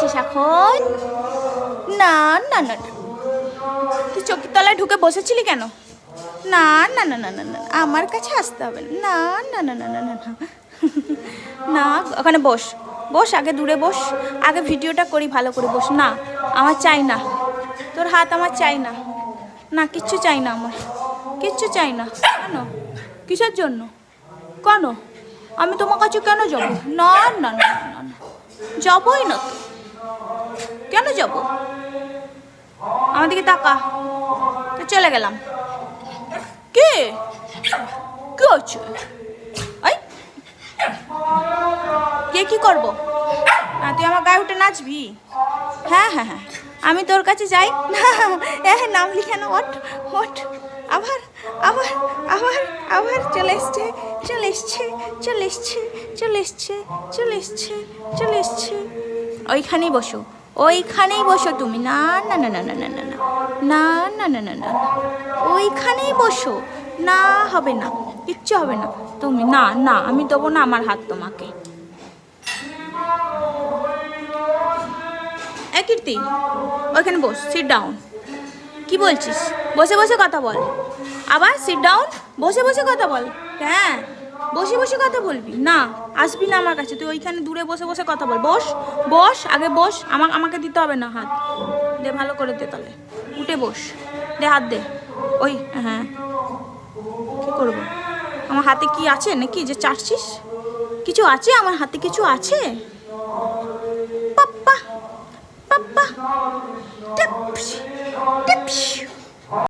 আছিস এখন না না না। তুই চোখের তলায় ঢুকে বসেছিলি কেন না না না না না না আমার কাছে আসতে হবে না না না না না না না না ওখানে বস বস আগে দূরে বস আগে ভিডিওটা করি ভালো করে বস না আমার চাই না তোর হাত আমার চাই না না কিচ্ছু চাই না আমার কিচ্ছু চাই না কেন কিসের জন্য কেন আমি তোমার কাছে কেন যাব না না না না না যাবই না তো কেন যাব? আমার দিকে তাকা। তো চলে গেলাম। কে? কি হচ্ছে? এই, কে কি করব? তুই আমার গায়ে উঠে নাচবি? হ্যাঁ হ্যাঁ হ্যাঁ। আমি তোর কাছে যাই। হ্যাঁ নাম লিখে না ওট ওট আবার আবার আবার আবার চলে এসছে চলে এসছে চলে এসছে চলে এসছে চলে এসছে চলে এসছে। ওইখানেই বসো। ওইখানেই বসো তুমি না না না না না না না না না না না না না ওইখানেই বসো না হবে না কিচ্ছু হবে না তুমি না না আমি দেবো না আমার হাত তোমাকে কীর্তি ওইখানে বস সিট ডাউন কি বলছিস বসে বসে কথা বল আবার সিট ডাউন বসে বসে কথা বল হ্যাঁ বসে বসে কথা বলবি? না, আসবি না আমার কাছে। তুই ওইখানে দূরে বসে বসে কথা বল। বস বস, আগে বস। আমাকে আমাকে দিতে হবে না হাত। দে, ভালো করে দে তাহলে। উঠে বস। দে, হাত দে। ওই হ্যাঁ। কি করব? আমার হাতে কি আছে নাকি? যে চাটছিস? কিছু আছে? আমার হাতে কিছু আছে? পাপ্পা পাপ্পা। টিপস